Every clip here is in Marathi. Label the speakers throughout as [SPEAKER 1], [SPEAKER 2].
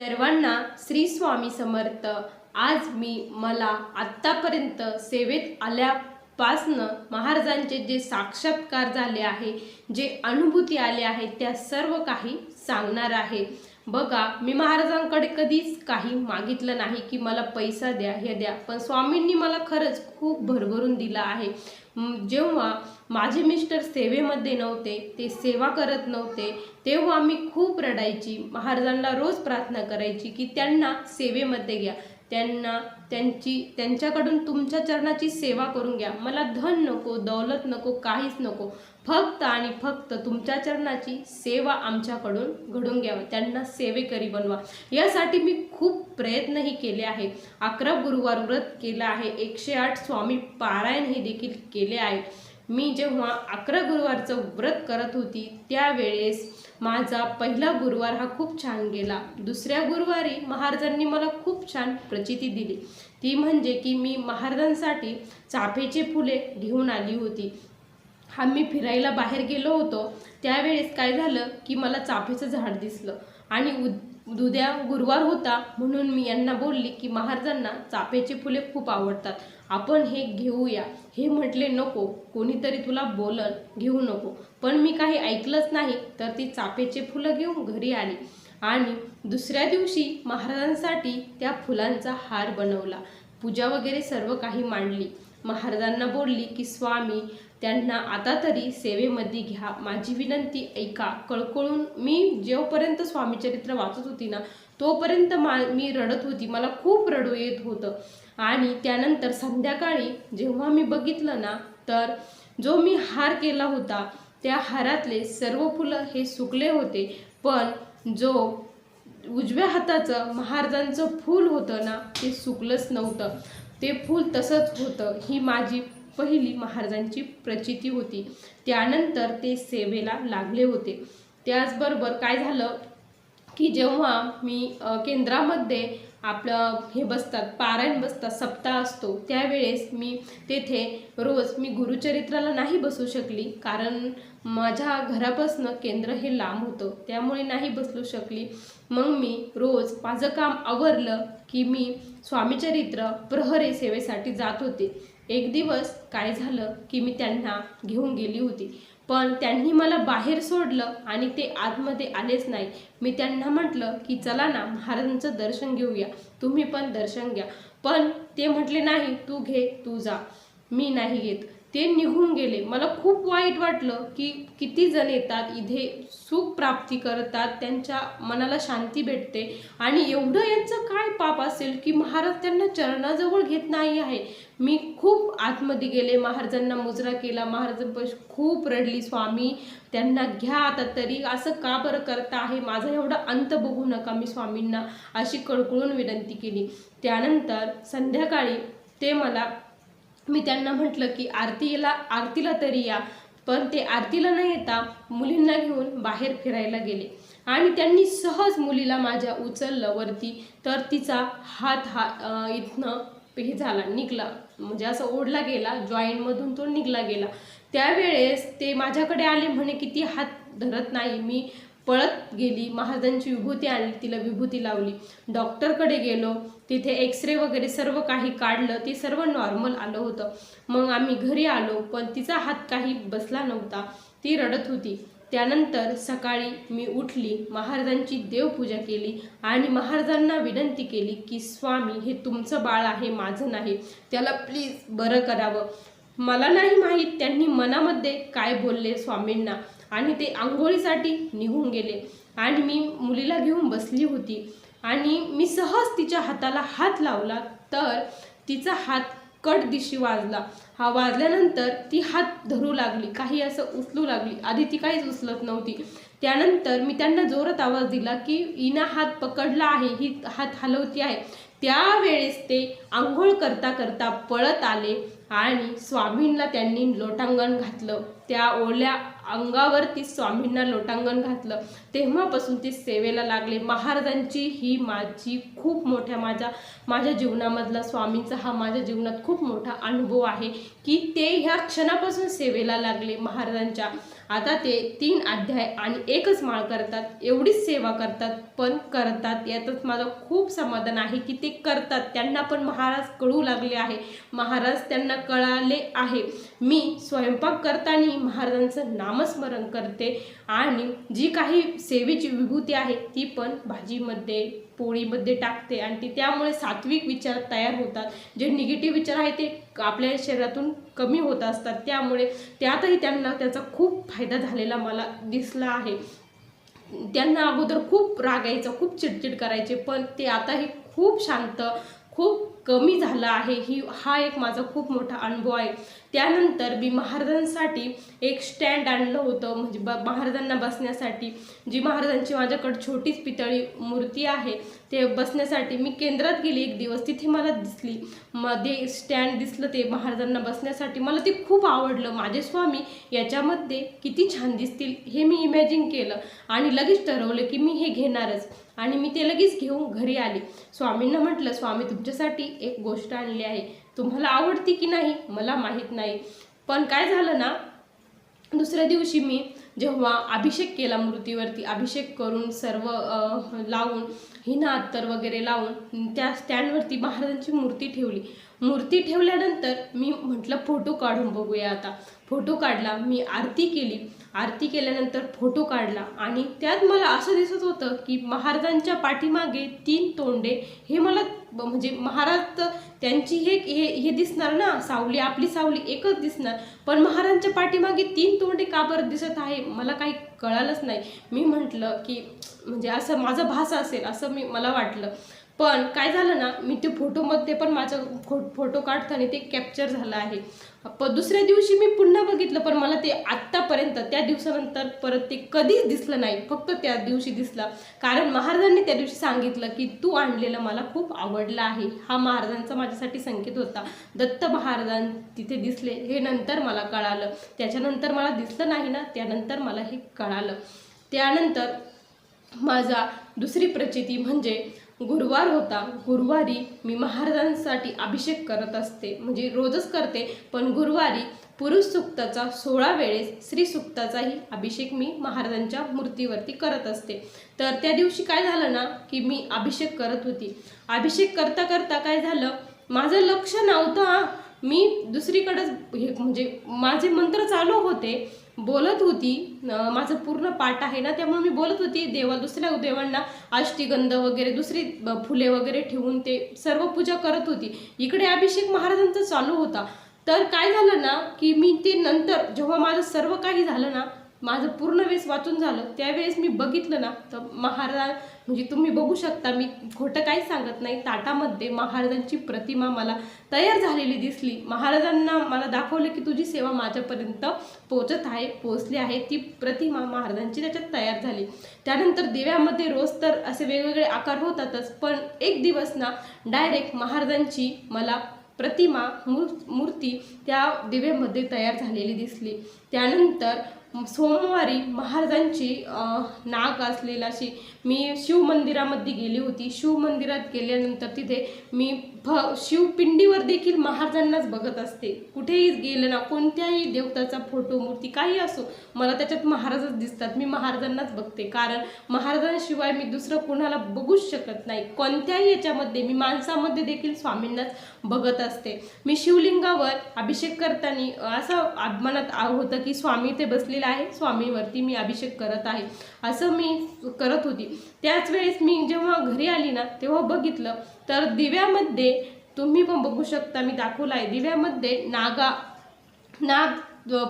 [SPEAKER 1] सर्वांना श्री स्वामी समर्थ. आज मी मला आत्तापर्यंत सेवेत आल्यापासनं महाराजांचे जे साक्षात्कार झाले आहे जे अनुभूती आले आहे त्या सर्व काही सांगणार आहे. बघा मी महाराजांकडे कधीच काही मागितलं नाही की मला पैसा द्या हे द्या. पण स्वामींनी मला खरंच खूप भरभरून दिला आहे. जेव्हा माझे मिस्टर सेवेमध्ये नव्हते ते सेवा करत नव्हते तेव्हा मी खूप रडायची. महाराजांना रोज प्रार्थना करायची की त्यांना सेवेमध्ये घ्या. त्यांना त्यांची त्यांच्याकडून तुमच्या चरणाची सेवा करून घ्या. मला धन नको दौलत नको काहीच नको. फक्त आणि फक्त तुमच्या चरणाची सेवा आमच्याकडून घडून घ्यावं. त्यांना सेवेकरी बनवा. यासाठी मी खूप प्रयत्नही केले आहे. अकरा गुरुवार व्रत केलं आहे. एकशे आठ स्वामी पारायण हे देखील केले आहे. मी जेव्हा अकरा गुरुवारचं व्रत करत होती त्यावेळेस माझा पहिला गुरुवार हा खूप छान गेला. दुसऱ्या गुरुवारी महाराजांनी मला खूप छान प्रचिती दिली. ती म्हणजे की मी महाराजांसाठी चाफेचे फुले घेऊन आली होती. हा मी फिरायला बाहेर गेलो होतो त्यावेळेस काय झालं की मला चाफेचं झाड दिसलं आणि उद उद्या गुरुवार होता म्हणून मी यांना बोलली की महाराजांना चाफेचे फुले खूप आवडतात आपण हे घेऊया. हे म्हटले नको कोणीतरी तुला बोलल घेऊ नको. पण मी काही ऐकलंच नाही तर ती चाफेचे फुलं घेऊन घरी आली आणि दुसऱ्या दिवशी महाराजांसाठी त्या फुलांचा हार बनवला. पूजा वगैरे सर्व काही मांडली. महाराजांना बोलली की स्वामी त्यांना आता तरी सेवेमध्ये घ्या. माझी विनंती ऐका कळकळून मी जेवपर्यंत स्वामीचरित्र वाचत होती ना तोपर्यंत मा मी रडत होती. मला खूप रडू येत होतं. आणि त्यानंतर संध्याकाळी जेव्हा मी बघितलं ना तर जो मी हार केला होता त्या हारातले सर्व फुलं हे सुकले होते. पण जो उजव्या हाताचं महाराजांचं फूल होतं ना ते सुकलंच नव्हतं. ते फूल तसंच होतं. ही माझी पहिली महाराजांची प्रचिती होती. त्यानंतर ते सेवेला लागले होते. त्याचबरोबर काय झालं की जेव्हा मी केंद्रामध्ये आपलं हे बसतात पारायण बसतात सप्ताह असतो त्यावेळेस मी तेथे रोज मी गुरुचरित्राला नाही बसू शकली. कारण माझ्या घरापासनं केंद्र हे लांब होतं. त्यामुळे नाही बसू शकली. मग मी रोज माझं काम आवरलं की मी स्वामीचरित्र प्रहरे सेवेसाठी जात होते. एक दिवस काय झालं की मी त्यांना घेऊन गेली होती. पण त्यांनी मला बाहेर सोडलं आणि ते आतमध्ये आलेच नाही. मी त्यांना म्हटलं की चला ना महाराजांचं दर्शन घेऊया. तुम्ही पण दर्शन घ्या. पण ते म्हटले नाही तू घे तू जा. मी नाही घेत ते निघून गेले. मला खूप वाईट वाटलं की किती जण येतात इथे सुख प्राप्ती करतात त्यांच्या मनाला शांती भेटते. आणि एवढं यांचं काय पाप असेल की महाराज त्यांना चरणाजवळ घेत नाही आहे. मी खूप आतमध्ये गेले महाराजांना मुजरा केला. महाराज खूप रडली स्वामी त्यांना घ्या आता तरी. असं का बरं करता आहे? माझा एवढा अंत बघू नका मी स्वामींना अशी कळकळून विनंती केली. त्यानंतर संध्याकाळी ते मला मी त्यांना म्हटलं की आरतीला आरतीला तरी या. पण ते आरतीला न येता मुलींना घेऊन बाहेर फिरायला गेले. आणि त्यांनी सहज मुलीला माझ्या उचललं वरती. तर तिचा हात हा इथनं हे झाला निघला. म्हणजे असं ओढला गेला जॉईंटमधून तो निघला गेला. त्यावेळेस ते माझ्याकडे आले म्हणे की ती हात धरत नाही. मी पळत गेली महाराजांची विभूती आणली तिला विभूती लावली. डॉक्टरकडे गेलो तिथे एक्सरे वगैरे सर्व काही काढलं ते सर्व नॉर्मल आलं होतं. मग आम्ही घरी आलो पण तिचा हात काही बसला नव्हता. ती रडत होती. त्यानंतर सकाळी मी उठली महाराजांची देवपूजा केली आणि महाराजांना विनंती केली की स्वामी हे तुमचं बाळ आहे माझं नाही. त्याला प्लीज बरं करावं. मला नाही माहीत त्यांनी मनामध्ये काय बोलले स्वामींना. आणि ते आंघोळीसाठी निघून गेले. आणि मी मुलीला घेऊन बसली होती. आणि मी सहज तिच्या हाताला हात लावला तर तिचा हात कट दिशी वाजला. हा वाजल्यानंतर ती हात धरू लागली. काही असं उचलू लागली. आधी ती काहीच उचलत नव्हती. त्यानंतर मी त्यांना जोरात आवाज दिला की इना हात पकडला आहे. ही हात हलवती आहे. त्यावेळेस ते आंघोळ करता करता पळत आले आणि स्वामींना त्यांनी लोटांगण घातलं. त्या ओल्या अंगावरती स्वामींना लोटांगण घातलं. तेव्हापासून ते सेवेला लागले. महाराजांची ही माझी खूप मोठ्या माझ्या माझ्या जीवनामधला स्वामींचा हा माझ्या जीवनात खूप मोठा अनुभव आहे की ते ह्या क्षणापासून सेवेला लागले महाराजांच्या. आता ते तीन अध्याय आणि एकच माळ करतात. एवढीच सेवा करतात पण करतात. यातच माझं खूप समाधान आहे की ते करतात. त्यांना पण महाराज कळू लागले आहे. महाराज त्यांना कळाले आहे. मी स्वयंपाक करताना महाराजांचं नामस्मरण करते आणि जी काही सेवेची विभूती आहे ती पण भाजीमध्ये पोळीमध्ये टाकते आणि ती त्यामुळे सात्विक विचार तयार होतात. जे निगेटिव्ह विचार आहे ते आपल्या शरीरातून कमी होत असतात. त्यामुळे त्यातही त्यांना त्याचा खूप फायदा झालेला मला दिसला आहे. त्यांना अगोदर खूप राग यायचा खूप चिडचिड करायचे पण ते आताही खूप शांत खूप कमी झालं आहे ही हा एक माझा खूप मोठा अनुभव आहे. त्यानंतर मी महाराजांसाठी एक स्टँड आणलं होतं म्हणजे ब महाराजांना बसण्यासाठी. जी महाराजांची माझ्याकडे छोटीच पितळी मूर्ती आहे ते बसण्यासाठी मी केंद्रात गेली एक दिवस. तिथे मला दिसली. मध्ये स्टँड दिसलं ते महाराजांना बसण्यासाठी. मला ते खूप आवडलं. माझे स्वामी याच्यामध्ये किती छान दिसतील हे मी इमॅजिन केलं. आणि लगेच ठरवलं की मी हे घेणारच. आणि मी ते लगेच घेऊन घरी आले. स्वामींना म्हटलं स्वामी तुमच्यासाठी एक गोष्ट आणली आहे. तुम्हाला आवडती की नाही? मला माहीत नाही. पण काय झालं ना दुसऱ्या दिवशी मी जेव्हा अभिषेक केला मूर्तीवरती अभिषेक करून सर्व लावून हिना अत्तर वगैरे लावून त्या स्टँडवरती महाराजांची मूर्ती ठेवली. मूर्ती ठेवल्यानंतर मी म्हटलं फोटो काढून बघूया आता. फोटो काढला मी आरती केली. आरती केल्यानंतर फोटो काढला आणि त्यात मला असं दिसत होतं की महाराजांच्या पाठीमागे तीन तोंडे हे मला म्हणजे महाराज त्यांची हे हे हे दिसणार ना सावली आपली सावली एकच दिसणार. पण महाराजांच्या पाठीमागे तीन तोंडे का बरं दिसत आहे मला काही कळालंच नाही. मी म्हटलं की म्हणजे असं माझा भास असेल असं मी मला वाटलं. पण काय झालं ना मी ते फोटोमध्ये पण माझं फो फोटो काढताना ते कॅप्चर झालं आहे. प दुसऱ्या दिवशी मी पुन्हा बघितलं पण मला ते आत्तापर्यंत त्या दिवसानंतर परत ते कधीच दिसलं नाही. फक्त त्या दिवशी दिसलं. कारण महाराजांनी त्या दिवशी सांगितलं की तू आणलेलं मला खूप आवडलं आहे. हा महाराजांचा माझ्यासाठी संकेत होता. दत्त महाराजां तिथे दिसले हे नंतर मला कळालं. त्याच्यानंतर मला दिसलं नाही ना त्यानंतर मला हे कळालं. त्यानंतर माझा दुसरी प्रचिती म्हणजे गुरुवार होता. गुरुवारी मी महाराजांसाठी अभिषेक करत असते. म्हणजे रोजच करते. पण गुरुवारी पुरुष सुक्ताचा सोळा वेळेस श्री सुक्ताचाही अभिषेक मी महाराजांच्या मूर्तीवरती करत असते. तर त्या दिवशी काय झालं ना की मी अभिषेक करत होती. अभिषेक करता करता काय झालं माझं लक्ष नव्हतं मी दुसरीकडंच हे म्हणजे माझे मंत्र चालू होते. बोलत होती. माझं पूर्ण पाठ आहे ना त्यामुळे मी बोलत होती. देवा दुसऱ्या देवांना अष्टीगंध वगैरे दुसरी फुले वगैरे ठेवून ते सर्व पूजा करत होती. इकडे अभिषेक महाराजांचा चालू होता. तर काय झालं ना की मी ते नंतर जेव्हा माझं सर्व काही झालं ना माझं पूर्ण वेळेस वाचून झालं. त्यावेळेस मी बघितलं ना तर महाराज म्हणजे तुम्ही बघू शकता मी खोटं काही सांगत नाही. ताटामध्ये महाराजांची प्रतिमा मला तयार झालेली दिसली. महाराजांना मला दाखवलं की तुझी सेवा माझ्यापर्यंत पोचत आहे पोचली आहे. ती प्रतिमा महाराजांची त्याच्यात तयार झाली. त्यानंतर दिव्यामध्ये रोज तर असे वेगवेगळे आकार होतातच पण एक दिवस ना डायरेक्ट महाराजांची मला प्रतिमा मूर्ती त्या दिव्यामध्ये तयार झालेली दिसली. त्यानंतर सोमवारी महाराजांची नाक नाग असलेला अशी मी शिव मंदिरामध्ये गेली होती. शिव मंदिरात गेल्यानंतर तिथे मी भ शिवपिंडीवर देखील महाराजांनाच बघत असते. कुठेही गेलं ना कोणत्याही देवताचा फोटो मूर्ती काही असो मला त्याच्यात महाराजच दिसतात. मी महाराजांनाच बघते. कारण महाराजांशिवाय मी दुसरं कुणाला बघूच शकत नाही. कोणत्याही याच्यामध्ये मी माणसामध्ये देखील स्वामींनाच बघत असते. मी शिवलिंगावर अभिषेक करताना असं अभिमानात मनात होतं की स्वामी ते बसलेलं आहे स्वामीवरती मी अभिषेक करत आहे. असं मी करत होती. त्याच वेळेस मी जेव्हा घरी आली ना तेव्हा बघितलं तर दिव्यामध्ये तुम्ही पण बघू शकता मी दाखवला आहे दिव्यामध्ये नागा नाग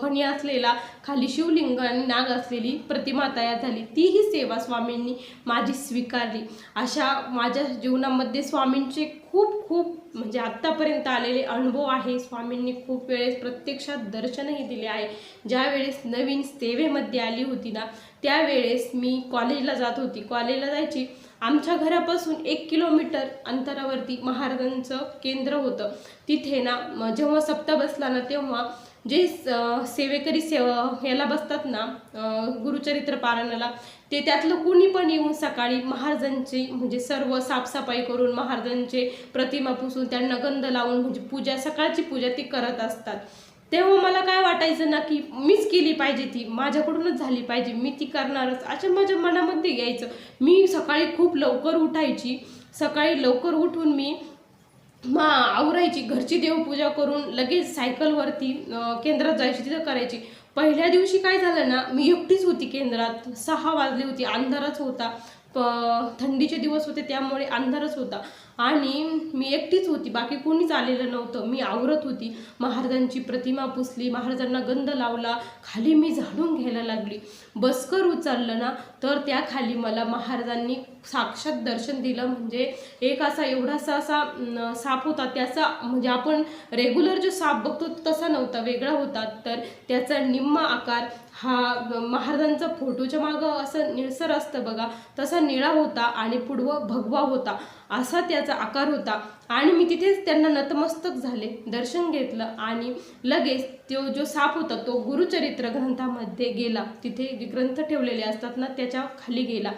[SPEAKER 1] फणी असलेला खाली शिवलिंग आणि नाग असलेली प्रतिमा तयार झाली. तीही सेवा स्वामींनी माझी स्वीकारली. अशा माझ्या जीवनामध्ये स्वामींचे खूप खूप म्हणजे आत्तापर्यंत आलेले अनुभव आहे. स्वामींनी खूप वेळेस प्रत्यक्षात दर्शनही दिले आहे. ज्या वेळेस नवीन सेवेमध्ये आली होती ना त्यावेळेस मी कॉलेजला जात होती. कॉलेजला जायची आमच्या घरापासून एक किलोमीटर अंतरावरती महाराजांचं केंद्र होतं. तिथे ना जेव्हा सप्ताह बसला ना तेव्हा जे स- सेवेकरी सेव याला बसतात ना गुरुचरित्र पारायणाला ते त्यातलं कुणी पण येऊन सकाळी महाराजांची म्हणजे सर्व साफसफाई करून महाराजांचे प्रतिमा पुसून त्यांना गंध लावून म्हणजे पूजा सकाळची पूजा ती करत असतात. तेव्हा मला काय वाटायचं ना की मीच केली पाहिजे ती माझ्याकडूनच झाली पाहिजे मी ती करणारच. अशा माझ्या मनामध्ये घ्यायचं मी सकाळी खूप लवकर उठायची. सकाळी लवकर उठून मी मा आवरायची घरची देवपूजा करून लगेच सायकलवरती केंद्रात जायची तिथं करायची. पहिल्या दिवशी काय झालं ना मी एकटीच होती केंद्रात. सहा वाजली होती अंधारच होता. थंडीचे दिवस होते त्यामुळे अंधारच होता. आणि मी एकटीच होती बाकी कोणीच आलेलं नव्हतं. मी आवरत होती. महाराजांची प्रतिमा पुसली महाराजांना गंध लावला खाली मी झाडून घ्यायला लागली. बसकर उचललं ना तर त्या खाली मला महाराजांनी साक्षात दर्शन दिलं. म्हणजे एक असा एवढासा असा साप होता. त्याचा म्हणजे आपण रेग्युलर जो साप बघतो तसा नव्हता वेगळा होता. तर त्याचा निम्मा आकार हा महाराजांचा फोटोच्या मागं असं निळसर असतं बघा. तसा निळा होता आणि पुढवं भगवा होता. असा त्याचा आकार होता. आणि मी तिथेच त्यांना नतमस्तक झाले. दर्शन घेतलं आणि लगेच तो जो साप होता तो गुरुचरित्र ग्रंथामध्ये गेला. तिथे ग्रंथ ठेवलेले असतात ना त्याच्याखाली गेला.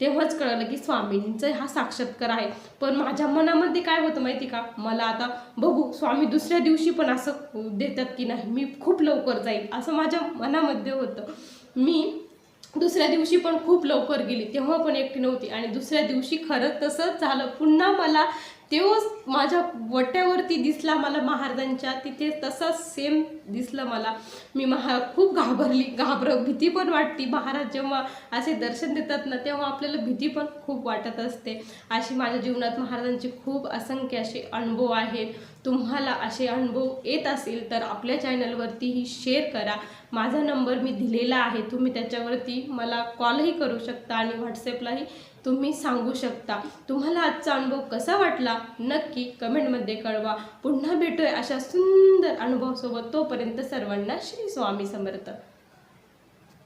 [SPEAKER 1] तेव्हाच कळलं की स्वामींचं हा साक्षात्कार आहे. पण माझ्या मनामध्ये काय होतं माहिती का? मला आता बघू स्वामी दुसऱ्या दिवशी पण असं देतात की नाही मी खूप लवकर जाईल असं माझ्या मनामध्ये होतं. मी दुसऱ्या दिवशी पण खूप लवकर गेली तेव्हा पण एकटी नव्हती. आणि दुसऱ्या दिवशी खरंच तसंच झालं. पुन्हा मला तेव्हाच माझ्या वट्यावरती दिसला मला महाराजांच्या तिथे तसाच सेम दिसलं मला. मी महा खूप घाबरली घाबर भीती पण वाटती. महाराज जेव्हा असे दर्शन देतात ना तेव्हा आपल्याला भीती पण खूप वाटत असते. अशी माझ्या जीवनात महाराजांचे खूप असंख्य असे अनुभव आहेत. तुम्हाला असे अनुभव येत असेल तर आपल्या चॅनलवरतीही शेअर करा. माझा नंबर मी दिलेला आहे. तुम्ही त्याच्यावरती मला कॉलही करू शकता आणि व्हॉट्सॲपलाही तुम्ही सांगू शकता. तुम्हाला आजचा अनुभव कसा वाटला? नक्की कमेंटमध्ये कळवा. पुन्हा भेटूया अशा सुंदर अनुभवासोबत तोपर्यंत सर्वांना श्री स्वामी समर्थ.